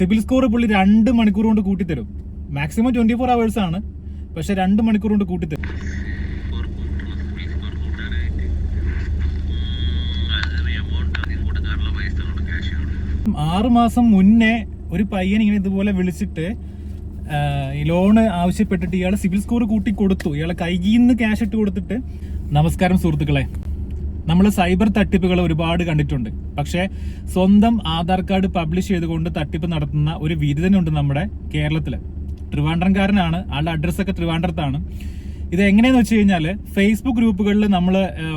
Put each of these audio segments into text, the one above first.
CIBIL score പുള്ളി രണ്ട് മണിക്കൂർ കൊണ്ട് കൂട്ടിത്തരും. മാക്സിമം ട്വന്റി ഫോർ അവേഴ്സ് ആണ്. പക്ഷെ രണ്ട് മണിക്കൂർ കൊണ്ട് കൂട്ടിത്തരും. ആറ് മാസം മുന്നേ ഒരു പയ്യൻ ഇങ്ങനെ ഇതുപോലെ വിളിച്ചിട്ട് ഈ ലോണ് ആവശ്യപ്പെട്ടിട്ട് ഇയാളെ സിബിൽ സ്കോർ കൂട്ടി കൊടുത്തു. ഇയാളെ കൈകിന്ന് ക്യാഷ് ഇട്ട് കൊടുത്തിട്ട് നമസ്കാരം സുഹൃത്തുക്കളെ. നമ്മൾ സൈബർ തട്ടിപ്പുകൾ ഒരുപാട് കണ്ടിട്ടുണ്ട്. പക്ഷേ സ്വന്തം ആധാർ കാർഡ് പബ്ലിഷ് ചെയ്തുകൊണ്ട് തട്ടിപ്പ് നടത്തുന്ന ഒരു വിരുദ്ധനുണ്ട് നമ്മുടെ കേരളത്തിൽ ട്രിവാൻഡ്രംകാരനാണ്. ആളുടെ അഡ്രസ്സൊക്കെ ട്രിവാൻഡ്രത്താണ്. ഇത് എങ്ങനെയാന്ന് വെച്ച് കഴിഞ്ഞാൽ ഫേസ്ബുക്ക് ഗ്രൂപ്പുകളിൽ നമ്മൾ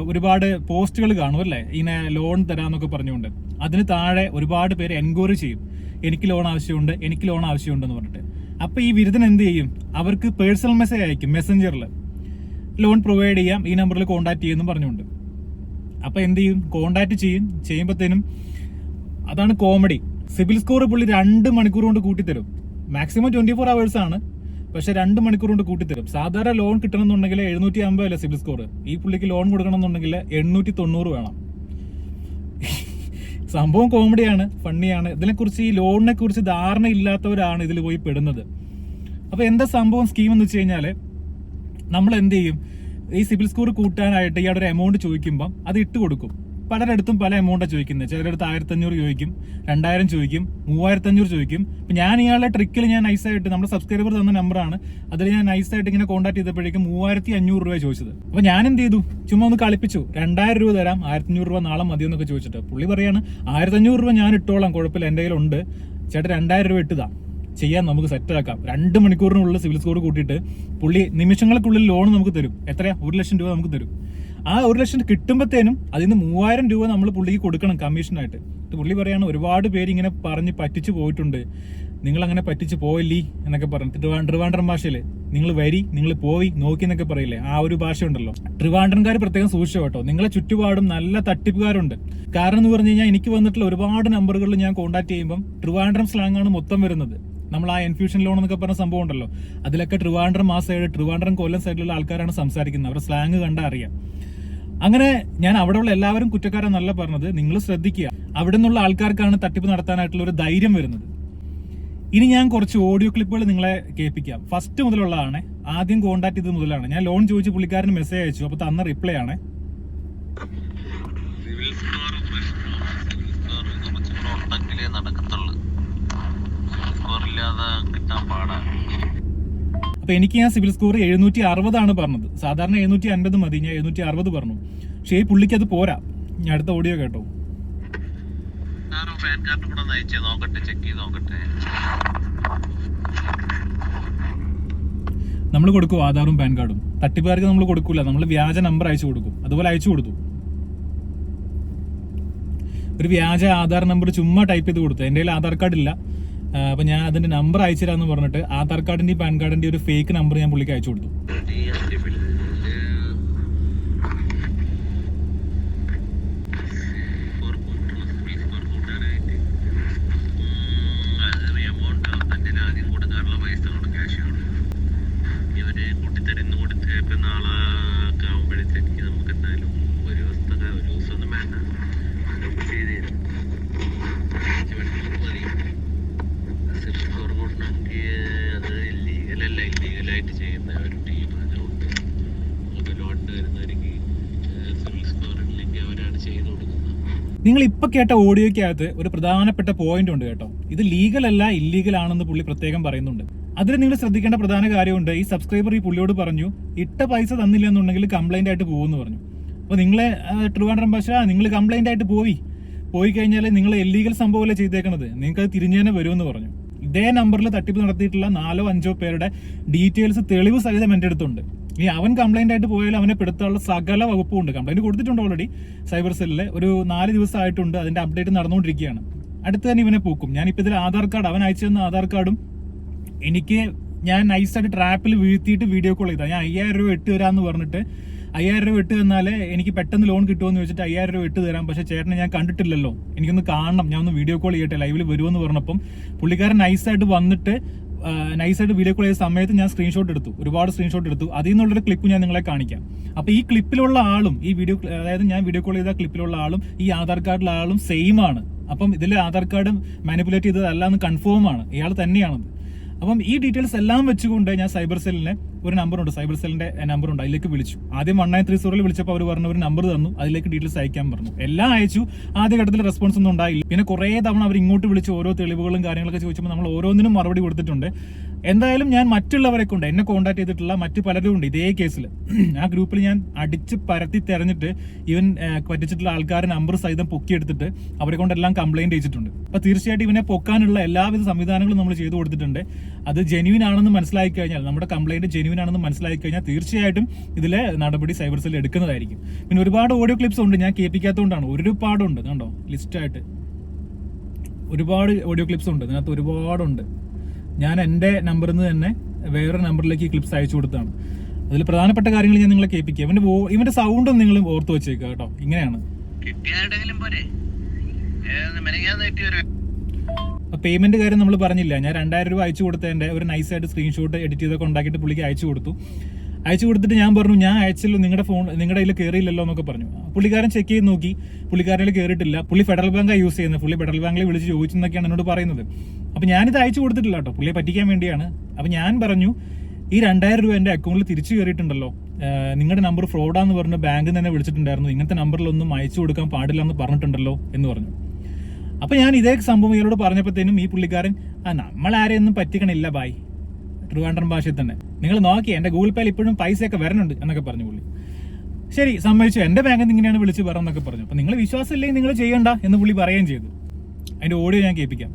ഒരുപാട് പോസ്റ്റുകൾ കാണും അല്ലേ? ഇങ്ങനെ ലോൺ തരാമെന്നൊക്കെ പറഞ്ഞുകൊണ്ട്. അതിന് താഴെ ഒരുപാട് പേര് എൻക്വയറി ചെയ്യും. എനിക്ക് ലോൺ ആവശ്യമുണ്ട് എനിക്ക് ലോൺ ആവശ്യമുണ്ടെന്ന് പറഞ്ഞിട്ട്. അപ്പൊ ഈ വിരുദ്ധൻ എന്ത് ചെയ്യും? അവർക്ക് പേഴ്സണൽ മെസ്സേജ് അയക്കും മെസ്സഞ്ചറിൽ ലോൺ പ്രൊവൈഡ് ചെയ്യാം ഈ നമ്പറിൽ കോൺടാക്ട് ചെയ്യുമെന്ന് പറഞ്ഞുകൊണ്ട്. അപ്പൊ എന്ത് ചെയ്യും? കോണ്ടാക്ട് ചെയ്യും. ചെയ്യുമ്പോഴത്തേനും അതാണ് കോമഡി സിവിൽ സ്കോർ പുള്ളി രണ്ട് മണിക്കൂർ കൊണ്ട് കൂട്ടിത്തരും. മാക്സിമം ട്വന്റി ഫോർ അവേഴ്സ് ആണ്. പക്ഷെ രണ്ട് മണിക്കൂർ കൊണ്ട് കൂട്ടിത്തരും. സാധാരണ ലോൺ കിട്ടണമെന്നുണ്ടെങ്കിൽ എഴുന്നൂറ്റി അമ്പത് അല്ല സിവിൽ സ്കോർ ഈ പുള്ളിക്ക് ലോൺ കൊടുക്കണമെന്നുണ്ടെങ്കിൽ എണ്ണൂറ്റി തൊണ്ണൂറ് വേണം. സംഭവം കോമഡിയാണ് ഫണ്ണിയാണ് ഇതിനെക്കുറിച്ച് ഈ ലോണിനെ കുറിച്ച് ധാരണ ഇല്ലാത്തവരാണ് ഇതിൽ പോയി പെടുന്നത്. അപ്പൊ എന്താ സംഭവം സ്കീം എന്ന് വെച്ച് കഴിഞ്ഞാൽ നമ്മൾ എന്ത് ചെയ്യും? ഈ സിബിൽ സ്കോർ കൂട്ടാനായിട്ട് ഇയാളുടെ ഒരു എമൗണ്ട് ചോദിക്കുമ്പോൾ അത് ഇട്ട് കൊടുക്കും. പലരിടത്തും പല എമൗണ്ടാണ് ചോദിക്കുന്നത് ചിലരടുത്ത് ആയിരത്തി അഞ്ഞൂറ് ചോദിക്കും രണ്ടായിരം ചോദിക്കും മൂവായിരത്തി അഞ്ഞൂറ് ചോദിക്കും. ഇപ്പം ഞാൻ ഇയാളുടെ ട്രിക്കിൽ ഞാൻ നൈസായിട്ട് നമ്മുടെ സബ്സ്ക്രൈബർ തന്ന നമ്പറാണ് അതിൽ ഞാൻ നൈസായിട്ട് ഇങ്ങനെ കോൺടാക്ട് ചെയ്തപ്പോഴേക്കും മൂവായിരത്തി അഞ്ഞൂറ് രൂപ ചോദിച്ചത്. അപ്പൊ ഞാൻ എന്ത് ചെയ്തു? ചുമ്മാ ഒന്ന് കളിപ്പിച്ചു. രണ്ടായിരം രൂപ തരാം ആയിരത്തി അഞ്ഞൂറ് രൂപ നാളെ മതി എന്നൊക്കെ ചോദിച്ചിട്ട്. പുള്ളി പറയാണ് ആയിരത്തി അഞ്ഞൂറ് രൂപ ഞാൻ ഇട്ടോളാം കുഴപ്പമില്ല എന്റെ കയ്യിലുണ്ട്. ചേട്ടൻ രണ്ടായിരം രൂപ ഇട്ടുതാ. ചെയ്യാൻ നമുക്ക് സെറ്റ് ആക്കാം രണ്ട് മണിക്കൂറിനുള്ളിൽ സിവിൽ സ്കോർ കൂട്ടിയിട്ട് പുള്ളി നിമിഷങ്ങൾക്കുള്ളിൽ ലോൺ നമുക്ക് തരും. എത്രയാ? ഒരു ലക്ഷം രൂപ നമുക്ക് തരും. ആ ഒരു ലക്ഷം കിട്ടുമ്പോഴത്തേനും അതിൽ നിന്ന് മൂവായിരം രൂപ നമ്മൾ പുള്ളിക്ക് കൊടുക്കണം കമ്മീഷനായിട്ട്. പുള്ളി പറയാണ് ഒരുപാട് പേര് ഇങ്ങനെ പറഞ്ഞ് പറ്റിച്ച് പോയിട്ടുണ്ട്. നിങ്ങൾ അങ്ങനെ പറ്റിച്ച് പോയില്ലേ എന്നൊക്കെ പറഞ്ഞു. ട്രിവാ- ട്രിവാൻഡ്രം ഭാഷയിൽ നിങ്ങൾ വരി നിങ്ങൾ പോയി നോക്കി എന്നൊക്കെ പറയില്ലേ? ആ ഒരു ഭാഷ ഉണ്ടല്ലോ. ട്രിവാൻഡ്രംകാർ പ്രത്യേകം സൂക്ഷിച്ചു കേട്ടോ. നിങ്ങളെ ചുറ്റുപാടും നല്ല തട്ടിപ്പുകാരുണ്ട്. കാരണം എന്ന് പറഞ്ഞു കഴിഞ്ഞാൽ എനിക്ക് വന്നിട്ടുള്ള ഒരുപാട് നമ്പറുകളിൽ ഞാൻ കോൺടാക്ട് ചെയ്യുമ്പം ട്രിവാൻഡ്രം സ്ലാങ് ആണ് മൊത്തം വരുന്നത്. നമ്മൾ ആ എൻഫ്യൂഷൻ ലോൺ എന്നൊക്കെ പറഞ്ഞ സംഭവം ഉണ്ടല്ലോ അതിലൊക്കെ ട്രിവാൻഡ്രം ആ സൈഡ് ട്രിവാൻഡ്രം കൊല്ലം സൈഡിലുള്ള ആൾക്കാരാണ് സംസാരിക്കുന്നത്. അവരുടെ സ്ലാങ് കണ്ടാൽ അറിയാം. അങ്ങനെ ഞാൻ അവിടെയുള്ള എല്ലാവരും കുറ്റക്കാരെന്നല്ല പറഞ്ഞത്. നിങ്ങൾ ശ്രദ്ധിക്കുക. അവിടെ നിന്നുള്ള ആൾക്കാർക്കാണ് തട്ടിപ്പ് നടത്താനായിട്ടുള്ള ഒരു ധൈര്യം വരുന്നത്. ഇനി ഞാൻ കുറച്ച് ഓഡിയോ ക്ലിപ്പുകൾ നിങ്ങളെ കേൾപ്പിക്കാം. ഫസ്റ്റ് മുതലുള്ളതാണ്. ആദ്യം കോണ്ടാക്ട് ചെയ്തത് മുതലാണ്. ഞാൻ ലോൺ ചോദിച്ച് പുള്ളിക്കാരന് മെസ്സേജ് അയച്ചു. അപ്പോൾ തന്ന റിപ്ലൈ ആണ്. സിവിൽ നടക്കത്തുള്ളൂ. കിട്ടാൻ പാടാണ് അപ്പൊ എനിക്ക് ഞാൻ സിവിൽ സ്കോർ എഴുന്നൂറ്റി അറുപതാണ് പറഞ്ഞത്. സാധാരണ എഴുന്നൂറ്റി അൻപത് മതി ഞാൻ എഴുന്നൂറ്റി അറുപത് പറഞ്ഞു. പക്ഷേ ഈ പുള്ളിക്ക് അത് പോരാ. ഞാൻ അടുത്ത ഓഡിയോ കേട്ടോ. നമ്മൾ കൊടുക്കും ആധാറും പാൻ കാർഡും. തട്ടിപ്പുകാർക്ക് നമ്മൾ കൊടുക്കൂല. നമ്മൾ വ്യാജ നമ്പർ അയച്ചു കൊടുക്കും. അതുപോലെ അയച്ചു കൊടുത്തു. ഒരു വ്യാജ ആധാർ നമ്പർ ചുമ്മാ ടൈപ്പ് ചെയ്ത് കൊടുത്തു. എന്റെ കയ്യിൽ ആധാർ കാർഡ് ഇല്ല. ആ, അപ്പൊ ഞാൻ അതിന്റെ നമ്പർ അയച്ചു തരാമെന്ന് പറഞ്ഞിട്ട് ആധാർ കാർഡിന്റെയും പാൻ കാർഡിന്റെ ഒരു ഫേക്ക് നമ്പർ ഞാൻ പുള്ളിക്ക് അയച്ചു കൊടുത്തു. ഒരു ദിവസത്തെ ഒരു ദിവസമൊന്നും വേണ്ട. നമുക്ക് ചെയ്തു അഞ്ച് മണിക്കൂർ മതി സിവിൽ സ്കോർ കൂട്ടണമെങ്കിൽ അത് ലീഗലല്ല ഇല്ലീഗലായിട്ട് ചെയ്യുന്ന ഒരു ടീം അതുകൊണ്ട് നമുക്ക് ലോട്ട് വരുന്നവർക്ക് സിവിൽ ഇല്ലെങ്കിൽ അവരാണ് ചെയ്തു കൊടുക്കുന്നത്. നിങ്ങൾ ഇപ്പൊ കേട്ട ഓഡിയോയ്ക്കകത്ത് ഒരു പ്രധാനപ്പെട്ട പോയിന്റ് ഉണ്ട് കേട്ടോ. ഇത് ലീഗൽ അല്ല ഇല്ലീഗൽ ആണെന്ന് പുള്ളി പ്രത്യേകം പറയുന്നുണ്ട്. അതിൽ നിങ്ങൾ ശ്രദ്ധിക്കേണ്ട പ്രധാന കാര്യമുണ്ട് ഈ സബ്സ്ക്രൈബർ ഈ പുള്ളിയോട് പറഞ്ഞു ഇട്ട പൈസ തന്നില്ല എന്നുണ്ടെങ്കിൽ കംപ്ലൈന്റ് ആയിട്ട് പോകുമെന്ന് പറഞ്ഞു. അപ്പൊ നിങ്ങളെ ട്രിവാൻഡ്രം ഭാഷ നിങ്ങൾ കംപ്ലൈന്റ് ആയിട്ട് പോയി. പോയി കഴിഞ്ഞാൽ നിങ്ങൾ എല്ലീഗൽ സംഭവമല്ലേ ചെയ്തേക്കണത്? നിങ്ങൾക്ക് അത് തിരിഞ്ഞു തന്നെ വരുമെന്ന് പറഞ്ഞു. ഇതേ നമ്പറിൽ തട്ടിപ്പ് നടത്തിയിട്ടുള്ള നാലോ അഞ്ചോ പേരുടെ ഡീറ്റെയിൽസ് തെളിവ് സഹിതം എന്റെ അടുത്തുണ്ട്. ഇനി അവൻ കംപ്ലൈന്റ് ആയിട്ട് പോയാൽ അവനെ പെടുത്താനുള്ള സകല വകുപ്പും ഉണ്ട്. കംപ്ലൈന്റ് കൊടുത്തിട്ടുണ്ട് ഓൾറെഡി സൈബർ സെല്ലിൽ ഒരു നാല് ദിവസമായിട്ടുണ്ട്. അതിന്റെ അപ്ഡേറ്റ് നടന്നുകൊണ്ടിരിക്കുകയാണ്. അടുത്ത് തന്നെ ഇവനെ പൂക്കും. ഞാനിപ്പോൾ ഇതിൽ ആധാർ കാർഡ് അവൻ അയച്ചു തന്ന ആധാർ കാർഡും എനിക്ക് ഞാൻ നൈസായിട്ട് ട്രാപ്പിൽ വീഴ്ത്തിയിട്ട് വീഡിയോ കോൾ ചെയ്താൽ ഞാൻ അയ്യായിരം രൂപ ഇട്ട് തരാമെന്ന് പറഞ്ഞിട്ട് അയ്യായിരം രൂപ ഇട്ട് തന്നാൽ എനിക്ക് പെട്ടെന്ന് ലോൺ കിട്ടുമെന്ന് ചോദിച്ചിട്ട് അയ്യായിരം രൂപ ഇട്ട് തരാം. പക്ഷേ ചേട്ടനെ ഞാൻ കണ്ടിട്ടില്ലല്ലോ. എനിക്കൊന്ന് കാണണം. ഞാൻ ഒന്ന് വീഡിയോ കോൾ ചെയ്യട്ടെ. ലൈവിൽ വരുമെന്ന് പറഞ്ഞപ്പം പുള്ളിക്കാരൻ നൈസായിട്ട് വന്നിട്ട് നൈസായിട്ട് വീഡിയോ കോൾ ചെയ്ത സമയത്ത് ഞാൻ സ്ക്രീൻഷോട്ട് എടുത്തു. ഒരുപാട് സ്ക്രീൻഷോട്ട് എടുത്തു. അതിൽ നിന്നുള്ളൊരു ക്ലിപ്പ് ഞാൻ നിങ്ങളെ കാണിക്കാം. അപ്പോൾ ഈ ക്ലിപ്പിലുള്ള ആളും ഈ വീഡിയോ അതായത് ഞാൻ വീഡിയോ കോൾ ചെയ്ത ക്ലിപ്പിലുള്ള ആളും ഈ ആധാർ കാർഡിലുള്ള ആളും സെയിം ആണ്. അപ്പം ഇതിൽ ആധാർ കാർഡ് മാനിപ്പുലേറ്റ് ചെയ്തതല്ല എന്ന് കൺഫേം ആണ്. ഇയാൾ തന്നെയാണത്. അപ്പം ഈ ഡീറ്റെയിൽസ് എല്ലാം വെച്ചുകൊണ്ട് ഞാൻ സൈബർ സെല്ലിന് ഒരു നമ്പറുണ്ട് സൈബർ സെല്ലിന്റെ നമ്പർ ഉണ്ട്. അതിലേക്ക് വിളിച്ചു. ആദ്യം വൺ നയൻ ത്രീ സീറോയിൽ വിളിച്ചപ്പോൾ അവർ പറഞ്ഞു ഒരു നമ്പർ തന്നു. അതിലേക്ക് ഡീറ്റെയിൽസ് അയക്കാൻ പറഞ്ഞു. എല്ലാം അയച്ചു. ആദ്യ ഘട്ടത്തിൽ റെസ്പോൺസ് ഒന്നും ഉണ്ടായില്ല. പിന്നെ കുറേ തവണ അവർ ഇങ്ങോട്ട് വിളിച്ച് ഓരോ തെളിവുകളും കാര്യങ്ങളൊക്കെ ചോദിച്ചപ്പോൾ നമ്മൾ ഓരോന്നിനും മറുപടി കൊടുത്തിട്ടുണ്ട്. എന്തായാലും ഞാൻ മറ്റുള്ളവരെ കൊണ്ട് എന്നെ കോൺടാക്ട് ചെയ്തിട്ടുള്ള മറ്റ് പലരും ഉണ്ട് ഇതേ കേസിൽ ആ ഗ്രൂപ്പിൽ ഞാൻ അടിച്ച് പരത്തി തെരഞ്ഞിട്ട് ഇവൻ പറ്റിച്ചിട്ടുള്ള ആൾക്കാരുടെ നമ്പർ സഹിതം പൊക്കിയെടുത്തിട്ട് അവരെ കൊണ്ടെല്ലാം കംപ്ലൈന്റ് ചെയ്തിട്ടുണ്ട് അപ്പോൾ തീർച്ചയായിട്ടും ഇവനെ പൊക്കാനുള്ള എല്ലാവിധ സംവിധാനങ്ങളും നമ്മൾ ചെയ്തു കൊടുത്തിട്ടുണ്ട്. അത് ജെന്യൂൻ ആണെന്ന് മനസ്സിലാക്കി കഴിഞ്ഞാൽ നമ്മുടെ കംപ്ലൈന്റ് ജെന്യൂൻ ആണെന്ന് മനസ്സിലാക്കി കഴിഞ്ഞാൽ തീർച്ചയായിട്ടും ഇതിലെ നടപടി സൈബർ സെൽ എടുക്കുന്നതായിരിക്കും. പിന്നെ ഒരുപാട് ഓഡിയോ ക്ലിപ്സ് ഉണ്ട് ഞാൻ കേൾപ്പിക്കാത്തതുകൊണ്ടാണ്. ഒരുപാടുണ്ട് കണ്ടോ? ലിസ്റ്റായിട്ട് ഒരുപാട് ഓഡിയോ ക്ലിപ്സ് ഉണ്ട് ഇതിനകത്ത് ഒരുപാടുണ്ട്. ഞാൻ എന്റെ നമ്പറിൽ നിന്ന് തന്നെ വേറെ നമ്പറിലേക്ക് ക്ലിപ്സ് അയച്ചു കൊടുത്താണ്. അതിൽ പ്രധാനപ്പെട്ട കാര്യങ്ങൾ ഞാൻ നിങ്ങളെ കേൾപ്പിക്കുക ഇവന്റെ ഇവന്റെ സൗണ്ടും നിങ്ങൾ ഓർത്ത് വെച്ചേക്കുക കേട്ടോ. ഇങ്ങനെയാണ്. കിട്ടിയാരുടെങ്കിലും പോരെ. ഒരു പേയ്മെന്റ് കാര്യം നമ്മൾ പറഞ്ഞില്ല. ഞാൻ രണ്ടായിരം രൂപ അയച്ചു കൊടുത്തതിന്റെ ഒരു നൈസായിട്ട് സ്ക്രീൻഷോട്ട് എഡിറ്റ് ചെയ്തൊക്കെ ഉണ്ടാക്കിയിട്ട് പുള്ളിക്ക് അയച്ചു കൊടുത്തു. അയച്ചു കൊടുത്തിട്ട് ഞാൻ പറഞ്ഞു ഞാൻ അയച്ചല്ലോ നിങ്ങളുടെ ഫോൺ നിങ്ങളുടെ കയ്യിൽ കയറിയില്ലല്ലോ എന്നൊക്കെ പറഞ്ഞു. പുള്ളിക്കാരൻ ചെക്ക് ചെയ്ത് നോക്കി. പുള്ളിക്കാരനിൽ കയറിയിട്ടില്ല പുള്ളി ഫെഡറൽ ബാങ്കാണ് യൂസ് ചെയ്യുന്നത് പുള്ളി ഫെഡറൽ ബാങ്കിൽ വിളിച്ച് ചോദിച്ചെന്നൊക്കെയാണ് എന്നോട് പറയുന്നത്. അപ്പൊ ഞാനിത് അയച്ചു കൊടുത്തിട്ടില്ല കേട്ടോ പുള്ളിയെ പറ്റിക്കാൻ വേണ്ടിയാണ്. അപ്പൊ ഞാൻ പറഞ്ഞു ഈ രണ്ടായിരം രൂപ എന്റെ അക്കൗണ്ടിൽ തിരിച്ചു കയറിയിട്ടുണ്ടല്ലോ നിങ്ങളുടെ നമ്പർ ഫ്രോഡാന്ന് പറഞ്ഞ് ബാങ്കിൽ തന്നെ വിളിച്ചിട്ടുണ്ടായിരുന്നു. ഇങ്ങനത്തെ നമ്പറിലൊന്നും അയച്ചു കൊടുക്കാൻ പാടില്ല എന്ന് പറഞ്ഞിട്ടുണ്ടല്ലോ എന്ന് പറഞ്ഞു. അപ്പൊ ഞാൻ ഇതേ സംഭവം ഇയാളോട് പറഞ്ഞപ്പോഴത്തേനും ഈ പുള്ളിക്കാരൻ ആ നമ്മൾ ആരെയൊന്നും പറ്റിക്കണില്ല ബായ്. ട്രിവാൻഡ്രം ഭാഷയിൽ തന്നെ. നിങ്ങൾ നോക്കി എന്റെ ഗൂഗിൾ പേയിൽ ഇപ്പോഴും പൈസയൊക്കെ വരണുണ്ട് എന്നൊക്കെ പറഞ്ഞു പുള്ളി. ശരി സമ്മതിച്ചു. എന്റെ ബാങ്കിൽ നിന്ന് ഇങ്ങനെയാണ് വിളിച്ച് പറഞ്ഞെന്നൊക്കെ പറഞ്ഞു. അപ്പൊ നിങ്ങൾ വിശ്വാസം ഇല്ലെങ്കിൽ നിങ്ങൾ ചെയ്യണ്ട എന്ന് പുള്ളി പറയുകയും ചെയ്തു. അതിന്റെ ഓഡിയോ ഞാൻ കേൾപ്പിക്കാം.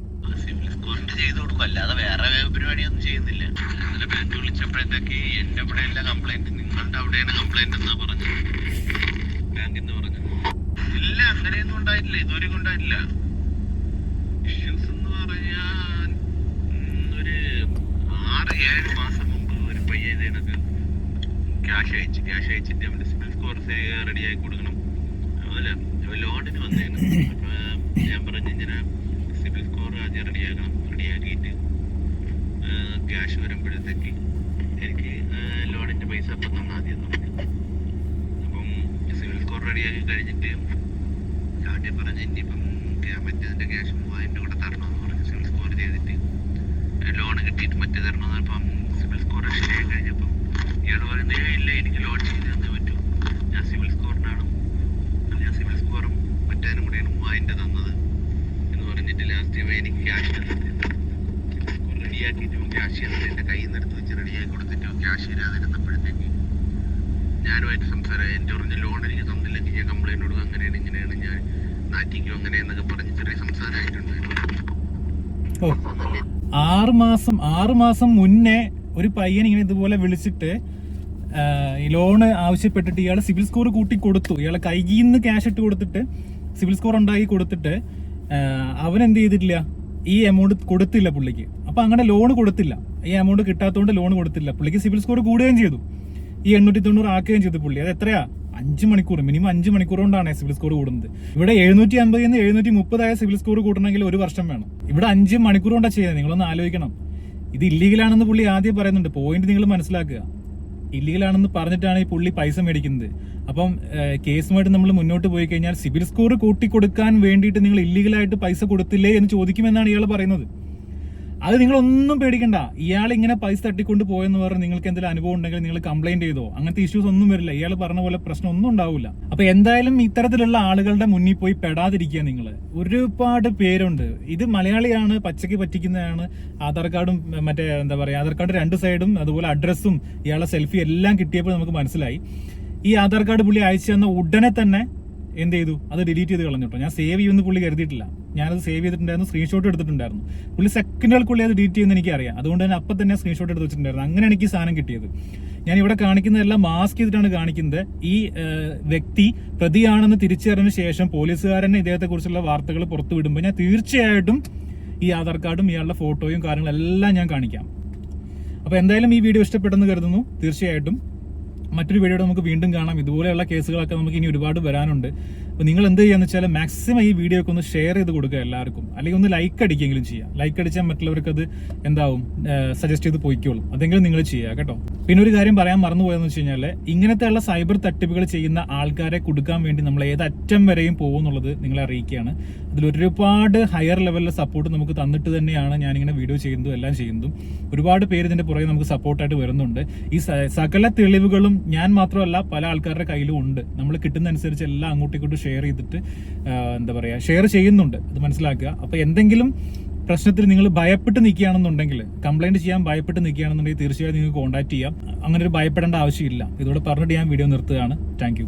അല്ലാതെ വേറെ പരിപാടിയൊന്നും ചെയ്യുന്നില്ല. ബാങ്ക് കംപ്ലൈന്റ് അവിടെയാണ് കംപ്ലൈന്റ് പറഞ്ഞു പറഞ്ഞു ഇല്ല അങ്ങനെയൊന്നും ഉണ്ടായിട്ടില്ല. ഇതുവരെയും ഉണ്ടായിട്ടില്ല. പറഞ്ഞാൽ ഒരു ആറ് മാസം മുമ്പ് ഒരു പയ്യൻ എനിക്ക് ക്യാഷ് അയച്ചു ക്യാഷ് അയച്ചിട്ട് അവന്റെ സിബിൽ സ്കോർ റെഡിയായി കൊടുക്കണം. അല്ല ലോണിന് വന്നേന്. അപ്പൊ സിവിൽ സ്കോർ ആദ്യം റെഡിയാക്കണം റെഡിയാക്കിയിട്ട് ക്യാഷ് വരുമ്പോഴത്തേക്ക് എനിക്ക് ലോണിന്റെ പൈസ അപ്പം തന്നാൽ എന്ന് അപ്പം സിബിൽ സ്കോർ റെഡിയാക്കി കഴിഞ്ഞിട്ട് ആദ്യം പറഞ്ഞ് ഇനിയിപ്പം മറ്റേതിന്റെ ക്യാഷ് മൂവായിരം കൂടെ തരണമെന്ന് സിവിൽ സ്കോർ ചെയ്തിട്ട്. ലോൺ കിട്ടിയിട്ട് മറ്റേ തരണം അപ്പം സിവിൽ സ്കോർ ശരിയായി കഴിഞ്ഞപ്പം ഇയാൾ പറയുന്നത് "ഏയ് ഇല്ല എനിക്ക് ലോൺ ചെയ്ത് തന്നേ പറ്റൂ. ഞാൻ സിവിൽ സ്കോറിനാണ് ഞാൻ സിവിൽ സ്കോറും മറ്റേതിനും കൂടിയാണ് മൂവായിരം രൂപ തന്നത്. എന്ന് പറഞ്ഞിട്ട് ലാസ്റ്റ് എനിക്ക് ക്യാഷ് തന്നിട്ട് റെഡിയാക്കിയിട്ട് ക്യാഷ് തന്നിട്ട് എന്റെ കയ്യിൽ നിന്ന് എടുത്ത് വെച്ച് റെഡിയാക്കി കൊടുത്തിട്ട് ക്യാഷ് തരാതിരുന്നപ്പോഴത്തേക്ക് ഞാനുമായിട്ട് സംസാരം എന്റെ പറഞ്ഞ ലോൺ എനിക്ക് തന്നില്ലെങ്കിൽ ഞാൻ കംപ്ലൈന്റ് കൊടുക്കും. അങ്ങനെയാണ് ഇങ്ങനെയാണ് ഞാൻ നാറ്റിക്കും അങ്ങനെയെന്നൊക്കെ പറഞ്ഞ് ചെറിയ സംസാരമായിട്ടുണ്ടായിരുന്നു ഓ. ആറ് മാസം ആറ് മാസം മുന്നേ ഒരു പയ്യൻ ഇങ്ങനെ ഇതുപോലെ വിളിച്ചിട്ട് ലോണ് ആവശ്യപ്പെട്ടിട്ട് ഇയാൾ സിവിൽ സ്കോർ കൂട്ടി കൊടുത്തു. ഇയാളെ കൈയിൽ നിന്ന് ക്യാഷ് ഇട്ട് കൊടുത്തിട്ട് സിവിൽ സ്കോർ ഉണ്ടാക്കി കൊടുത്തിട്ട് അവൻ എന്ത് ചെയ്തിട്ടില്ല? ഈ എമൗണ്ട് കൊടുത്തില്ല പുള്ളിക്ക്. അപ്പൊ അങ്ങനെ ലോൺ കൊടുത്തില്ല. ഈ എമൗണ്ട് കിട്ടാത്തതുകൊണ്ട് ലോൺ കൊടുത്തില്ല. പുള്ളിക്ക് സിവിൽ സ്കോർ കൂടുകയും ചെയ്തു. ഈ എണ്ണൂറ്റി തൊണ്ണൂറ് ആക്കുകയും ചെയ്തു പുള്ളി. അത് എത്രയാ? അഞ്ച് മണിക്കൂർ മിനിമം അഞ്ച് മണിക്കൂർ കൊണ്ടാണ് സിവിൽ സ്കോർ കൂടുന്നത്. ഇവിടെ എഴുന്നൂറ്റി അമ്പതിൽ നിന്ന് എഴുന്നൂറ്റി മുപ്പതായ സിവിൽ സ്കോർ കൂട്ടണമെങ്കിൽ ഒരു വർഷം വേണം. ഇവിടെ അഞ്ച് മണിക്കൂർ കൊണ്ടാണ് ചെയ്യുന്നത് നിങ്ങളൊന്ന് ആലോചിക്കണം. ഇത് ഇല്ലീഗലാണെന്ന് പുള്ളി ആദ്യം പറയുന്നുണ്ട്. പോയിന്റ് നിങ്ങൾ മനസ്സിലാക്കുക. ഇല്ലീഗലാണെന്ന് പറഞ്ഞിട്ടാണ് ഈ പുള്ളി പൈസ മേടിക്കുന്നത്. അപ്പം കേസുമായിട്ട് നമ്മൾ മുന്നോട്ട് പോയി കഴിഞ്ഞാൽ സിവിൽ സ്കോർ കൂട്ടി കൊടുക്കാൻ വേണ്ടിയിട്ട് നിങ്ങൾ ഇല്ലീഗലായിട്ട് പൈസ കൊടുത്തില്ലേ എന്ന് ചോദിക്കുമെന്നാണ് ഇയാൾ പറയുന്നത്. അത് നിങ്ങളൊന്നും പേടിക്കണ്ട. ഇയാൾ ഇങ്ങനെ പൈസ തട്ടിക്കൊണ്ട് പോയെന്ന് പറഞ്ഞ് നിങ്ങൾക്ക് എന്തെങ്കിലും അനുഭവം ഉണ്ടെങ്കിൽ നിങ്ങൾ കംപ്ലൈന്റ് ചെയ്തോ? അങ്ങനത്തെ ഇഷ്യൂസ് ഒന്നും വരില്ല. ഇയാൾ പറഞ്ഞ പോലെ പ്രശ്നം ഒന്നും ഉണ്ടാവില്ല. അപ്പൊ എന്തായാലും ഇത്തരത്തിലുള്ള ആളുകളുടെ മുന്നിൽ പോയി പെടാതിരിക്കുക നിങ്ങൾ ഒരുപാട് പേരുണ്ട്. ഇത് മലയാളിയാണ് പച്ചയ്ക്ക് പറ്റിക്കുന്നതാണ്. ആധാർ കാർഡും മറ്റേ എന്താ പറയാ ആധാർ കാർഡ് രണ്ട് സൈഡും അതുപോലെ അഡ്രസ്സും ഇയാളെ സെൽഫി എല്ലാം കിട്ടിയപ്പോൾ നമുക്ക് മനസ്സിലായി. ഈ ആധാർ കാർഡ് പുള്ളി അയച്ചു തന്ന ഉടനെ തന്നെ എന്ത് ചെയ്തു? അത് ഡിലീറ്റ് ചെയ്ത് കളഞ്ഞു കേട്ടോ. ഞാൻ സേവ് ചെയ്യുമെന്ന് പുള്ളി കരുതിയിട്ടില്ല. ഞാനത് സേവ് ചെയ്തിട്ടുണ്ടായിരുന്നു സ്ക്രീൻഷോട്ട് എടുത്തിട്ടുണ്ടായിരുന്നു. പുള്ളി സെക്കൻഡുകൾക്കുള്ളിൽ അത് ഡിലീറ്റ് ചെയ്യുന്ന എനിക്ക് അറിയാം അതുകൊണ്ട് തന്നെ അപ്പം തന്നെ സ്ക്രീൻഷോട്ട് എടുത്ത് വെച്ചിട്ടുണ്ടായിരുന്നു. അങ്ങനെ എനിക്ക് സാധനം കിട്ടിയത്. ഞാൻ ഇവിടെ കാണിക്കുന്നതെല്ലാം മാസ്ക് ചെയ്തിട്ടാണ് കാണിക്കുന്നത്. ഈ വ്യക്തി പ്രതിയാണെന്ന് തിരിച്ചറിഞ്ഞ ശേഷം പോലീസുകാരൻ ഇദ്ദേഹത്തെ കുറിച്ചുള്ള വാർത്തകൾ പുറത്തു വിടുമ്പോൾ ഞാൻ തീർച്ചയായിട്ടും ഈ ആധാർ കാർഡും ഇയാളുടെ ഫോട്ടോയും കാര്യങ്ങളെല്ലാം ഞാൻ കാണിക്കാം. അപ്പോൾ എന്തായാലും ഈ വീഡിയോ ഇഷ്ടപ്പെട്ടെന്ന് കരുതുന്നു. തീർച്ചയായിട്ടും മറ്റൊരു വീഡിയോയുടെ നമുക്ക് വീണ്ടും കാണാം. ഇതുപോലെയുള്ള കേസുകളൊക്കെ നമുക്ക് ഇനി ഒരുപാട് വരാനുണ്ട്. അപ്പോൾ നിങ്ങൾ എന്ത് ചെയ്യാന്ന് വെച്ചാൽ മാക്സിമം ഈ വീഡിയോ ഒക്കെ ഒന്ന് ഷെയർ ചെയ്ത് കൊടുക്കുക എല്ലാവർക്കും. അല്ലെങ്കിൽ ഒന്ന് ലൈക്ക് അടിക്കെങ്കിലും ചെയ്യാം. ലൈക്ക് അടിച്ചാൽ മറ്റുള്ളവർക്ക് അത് എന്താവും സജസ്റ്റ് ചെയ്ത് പോയിക്കോളും. അതെങ്കിലും നിങ്ങൾ ചെയ്യുക കേട്ടോ. പിന്നെ ഒരു കാര്യം പറയാൻ മറന്നുപോയെന്ന് വെച്ച് കഴിഞ്ഞാൽ ഇങ്ങനത്തെയുള്ള സൈബർ തട്ടിപ്പുകൾ ചെയ്യുന്ന ആൾക്കാരെ കൊടുക്കാൻ വേണ്ടി നമ്മൾ ഏത് അറ്റം വരെയും പോകുന്നുള്ളത് നിങ്ങളെ അറിയിക്കുകയാണ്. അതിൽ ഒരുപാട് ഹയർ ലെവലിലെ സപ്പോർട്ട് നമുക്ക് തന്നിട്ട് തന്നെയാണ് ഞാനിങ്ങനെ വീഡിയോ ചെയ്യുന്നതും എല്ലാം ചെയ്യുന്നതും. ഒരുപാട് പേര് ഇതിന്റെ പുറകെ നമുക്ക് സപ്പോർട്ടായിട്ട് വരുന്നുണ്ട്. ഈ സകല തെളിവുകളും ഞാൻ മാത്രമല്ല പല ആൾക്കാരുടെ കയ്യിലും ഉണ്ട്. നമ്മൾ കിട്ടുന്ന അനുസരിച്ച് എല്ലാം അങ്ങോട്ടും ഇങ്ങോട്ടും ഷെയർ ചെയ്തിട്ട് എന്താ പറയുക ഷെയർ ചെയ്യുന്നുണ്ട്. അത് മനസ്സിലാക്കുക. അപ്പോൾ എന്തെങ്കിലും പ്രശ്നത്തിൽ നിങ്ങൾ ഭയപ്പെട്ട് നിൽക്കുകയാണെന്നുണ്ടെങ്കിൽ കംപ്ലൈന്റ് ചെയ്യാൻ ഭയപ്പെട്ട് നിൽക്കുകയാണെന്നുണ്ടെങ്കിൽ തീർച്ചയായും നിങ്ങൾക്ക് കോൺടാക്ട് ചെയ്യാം. അങ്ങനെ ഒരു ഭയപ്പെടേണ്ട ആവശ്യമില്ല. ഇതോടെ പറഞ്ഞിട്ട് ഞാൻ വീഡിയോ നിർത്തുകയാണ്. താങ്ക്